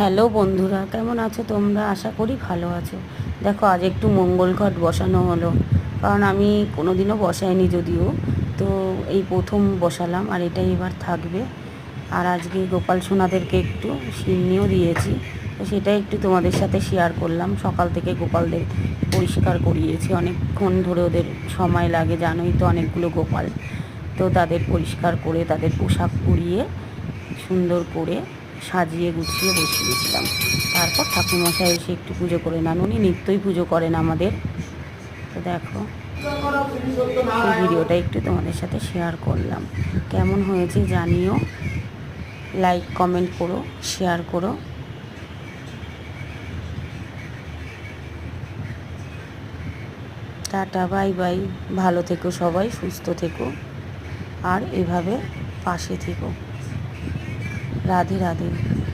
Hello বন্ধুরা, কেমন আছো তোমরা? আশা করি ভালো আছো। দেখো, আজ একটু মঙ্গল ঘট বসানো হলো, কারণ আমি কোনো দিনও বসাইনি যদিও। তো এই প্রথম বসালাম, আর এটাই এবার থাকবে। আর আজকে গোপাল সোনাদেরকে একটু সিন্নিও দিয়েছি। তো সেটাই একটু তোমাদের সাথে শেয়ার করলাম। সকাল থেকে গোপালদের পরিষ্কার করিয়েছি। অনেকক্ষণ ধরে ওদের সময় লাগে, জানোই তো অনেকগুলো গোপাল। তো তাদের পরিষ্কার করে, তাদের পোশাক পরিয়ে সুন্দর করে সাজিয়ে গুছিয়ে বসিয়েছিলাম। তারপর ঠাকুরমশাই এসে একটু পুজো করে নেন। উনি নিত্যই পুজো করেন আমাদের। তো দেখো সেই ভিডিওটা একটু তোমাদের সাথে শেয়ার করলাম। কেমন হয়েছে জানিও। লাইক কমেন্ট করো শেয়ার করো। টাটা বাই বাই ভালো থেকো সবাই, সুস্থ থেকো। আর এভাবে পাশে থেকো। राधे राधे।